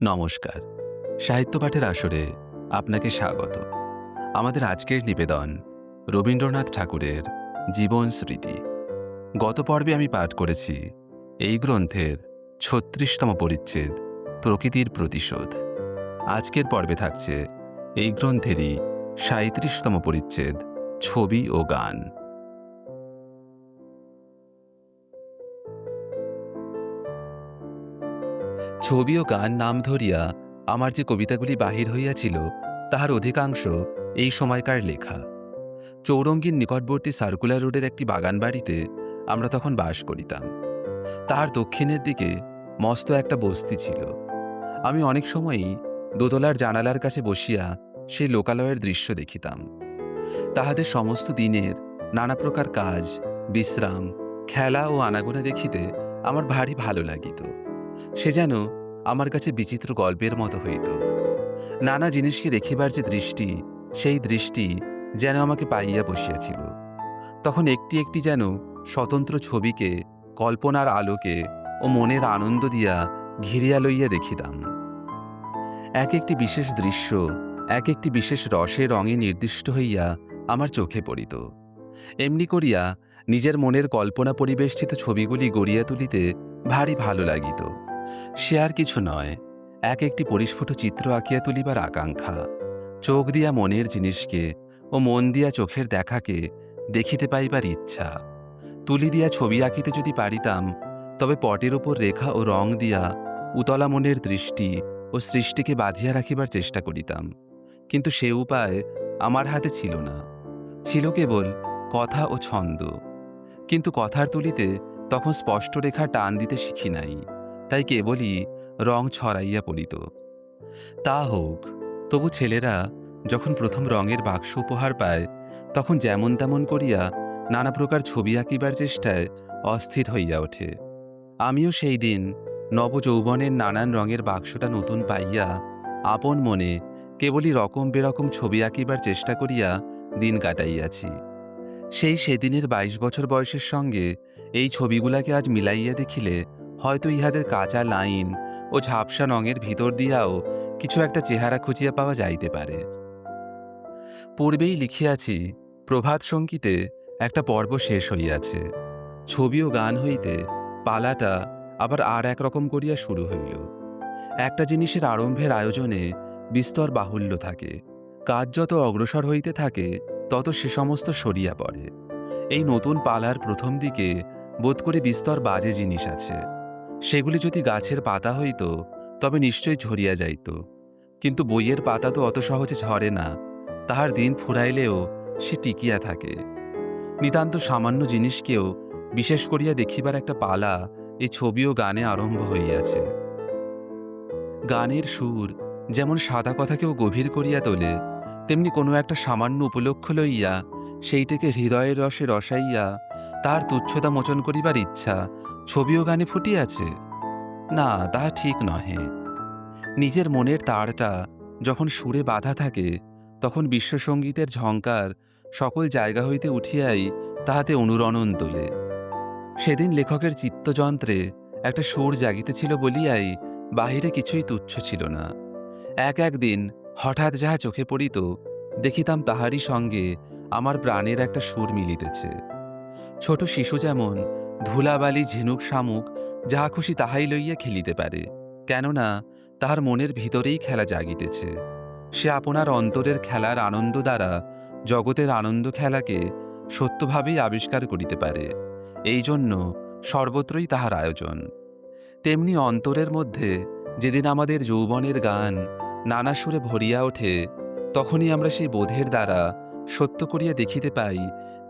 নমস্কার। সাহিত্য পাঠের আসরে আপনাকে স্বাগত। আমাদের আজকের নিবেদন রবীন্দ্রনাথ ঠাকুরের জীবন স্মৃতি। গত পর্বে আমি পাঠ করেছি এই গ্রন্থের ছত্রিশতম পরিচ্ছেদ, প্রকৃতির প্রতিশোধ। আজকের পর্বে থাকছে এই গ্রন্থেরই সাঁত্রিশতম পরিচ্ছেদ, ছবি ও গান। ছবি ও গান নাম ধরিয়া আমার যে কবিতাগুলি বাহির হইয়াছিল, তাহার অধিকাংশ এই সময়কার লেখা। চৌরঙ্গীর নিকটবর্তী সার্কুলার রোডের একটি বাগান বাড়িতে আমরা তখন বাস করিতাম। তাহার দক্ষিণের দিকে মস্ত একটা বস্তি ছিল। আমি অনেক সময়ই দোতলার জানালার কাছে বসিয়া সেই লোকালয়ের দৃশ্য দেখিতাম। তাহাদের সমস্ত দিনের নানা প্রকার কাজ, বিশ্রাম, খেলা ও আনাগোনা দেখিতে আমার ভারী ভালো লাগিত। সে যেন আমার কাছে বিচিত্র গল্পের মতো হইত। নানা জিনিসকে দেখিবার যে দৃষ্টি, সেই দৃষ্টি যেন আমাকে পাইয়া বসিয়াছিল। তখন একটি একটি যেন স্বতন্ত্র ছবিকে, কল্পনার আলোকে ও মনের আনন্দ দিয়া ঘিরিয়া লইয়া দেখিতাম। এক একটি বিশেষ দৃশ্য, এক একটি বিশেষ রসে রঙে নির্দিষ্ট হইয়া আমার চোখে পড়িত। এমনি করিয়া নিজের মনের কল্পনা পরিবেষ্টিত ছবিগুলি গড়িয়া তুলিতে ভারী ভালো লাগিত। সে আর কিছু নয়, এক একটি পরিস্ফুট চিত্র আঁকিয়া তুলিবার আকাঙ্ক্ষা। চোখ দিয়া মনের জিনিসকে ও মন দিয়া চোখের দেখাকে দেখিতে পাইবার ইচ্ছা। তুলি দিয়া ছবি আঁকিতে যদি পারিতাম, তবে পটের উপর রেখা ও রং দিয়া উতলা মনের দৃষ্টি ও সৃষ্টিকে বাঁধিয়া রাখিবার চেষ্টা করিতাম। কিন্তু সে উপায় আমার হাতে ছিল না। ছিল কেবল কথা ও ছন্দ। কিন্তু কথার তুলিতে তখন স্পষ্ট রেখা টান দিতে শিখি নাই। তাই কেবলই রং ছড়াইয়া পড়িত। তা হোক, তবু ছেলেরা যখন প্রথম রঙের বাক্স উপহার পায়, তখন যেমন তেমন করিয়া নানা প্রকার ছবি আঁকিবার চেষ্টায় অস্থির হইয়া ওঠে। আমিও সেই দিন নবযৌবনের নানান রঙের বাক্সটা নতুন পাইয়া আপন মনে কেবলই রকম বেরকম ছবি আঁকিবার চেষ্টা করিয়া দিন কাটাইয়াছি। সেই সেদিনের বাইশ বছর বয়সের সঙ্গে এই ছবিগুলাকে আজ মিলাইয়া দেখিলে হয়তো ইহাদের কাঁচা লাইন ও ঝাপসা রঙের ভিতর দিয়াও কিছু একটা চেহারা খুঁজিয়া পাওয়া যাইতে পারে। পূর্বেই লিখিয়াছি, প্রভাত সঙ্গীতে একটা পর্ব শেষ হইয়াছে। ছবি ও গান হইতে পালাটা আবার আর এক রকম করিয়া শুরু হইল। একটা জিনিসের আরম্ভের আয়োজনে বিস্তর বাহুল্য থাকে। কাজ যত অগ্রসর হইতে থাকে, তত সে সমস্ত সরিয়া পড়ে। এই নতুন পালার প্রথম দিকে বোধ করে বিস্তর বাজে জিনিস আছে। সেগুলি যদি গাছের পাতা হইত, তবে নিশ্চয়ই ঝরিয়া যাইত। কিন্তু বইয়ের পাতা তো অত সহজে ঝরে না, তাহার দিন ফুরাইলেও সে টিকিয়া থাকে। নিতান্ত সামান্য জিনিসকেও বিশেষ করিয়া দেখিবার একটা পালা এই ছবি ও গানে আরম্ভ হইয়াছে। গানের সুর যেমন সাদা কথাকেও গভীর করিয়া তোলে, তেমনি কোনো একটা সামান্য উপলক্ষ লইয়া সেইটিকে হৃদয়ের রসে রসাইয়া তার তুচ্ছতা মোচন করিবার ইচ্ছা ছবি ও গানে ফুটিয়াছে না তাহা ঠিক নহে। নিজের মনের তারটা যখন সুরে বাধা থাকে, তখন বিশ্বসঙ্গীতের ঝঙ্কার সকল জায়গা হইতে উঠিয়াই তাহাতে অনুরণন তোলে সেদিন লেখকের চিত্তযন্ত্রে একটা সুর জাগিতেছিল বলিয়াই বাহিরে কিছুই তুচ্ছ ছিল না। এক একদিন হঠাৎ যাহা চোখে পড়িত, দেখিতাম তাহারই সঙ্গে আমার প্রাণের একটা সুর মিলিতেছে। ছোট শিশু যেমন ধুলাবালি ঝিনুক শামুক, যাহা খুশি তাহাই লইয়া খেলিতে পারে, কেননা তাহার মনের ভিতরেই খেলা জাগিতেছে। সে আপনার অন্তরের খেলার আনন্দ দ্বারা জগতের আনন্দ খেলাকে সত্যভাবেই আবিষ্কার করিতে পারে এই জন্য সর্বত্রই তাহার আয়োজন। তেমনি অন্তরের মধ্যে যেদিন আমাদের যৌবনের গান নানা সুরে ভরিয়া ওঠে, তখনই আমরা সেই বোধের দ্বারা সত্য করিয়া দেখিতে পাই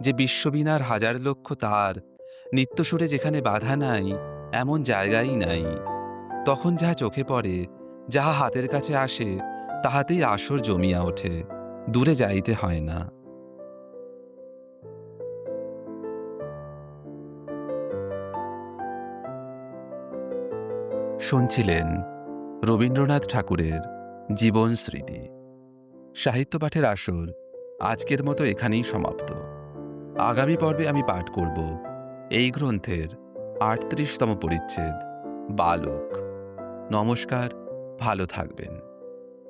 যে বিশ্ববিনার হাজার লক্ষ তার নিত্যসুরে যেখানে বাধা নাই, এমন জায়গাই নাই। তখন যাহা চোখে পড়ে, যাহা হাতের কাছে আসে, তাহাতেই আসর জমিয়া ওঠে, দূরে যাইতে হয় না। শুনছিলেন রবীন্দ্রনাথ ঠাকুরের জীবন স্মৃতি। সাহিত্য পাঠের আসর আজকের মতো এখানেই সমাপ্ত। আগামী পর্বে আমি পাঠ করব এই গ্রন্থের আটত্রিশতম পরিচ্ছেদ বালক। নমস্কার ভালো থাকবেন।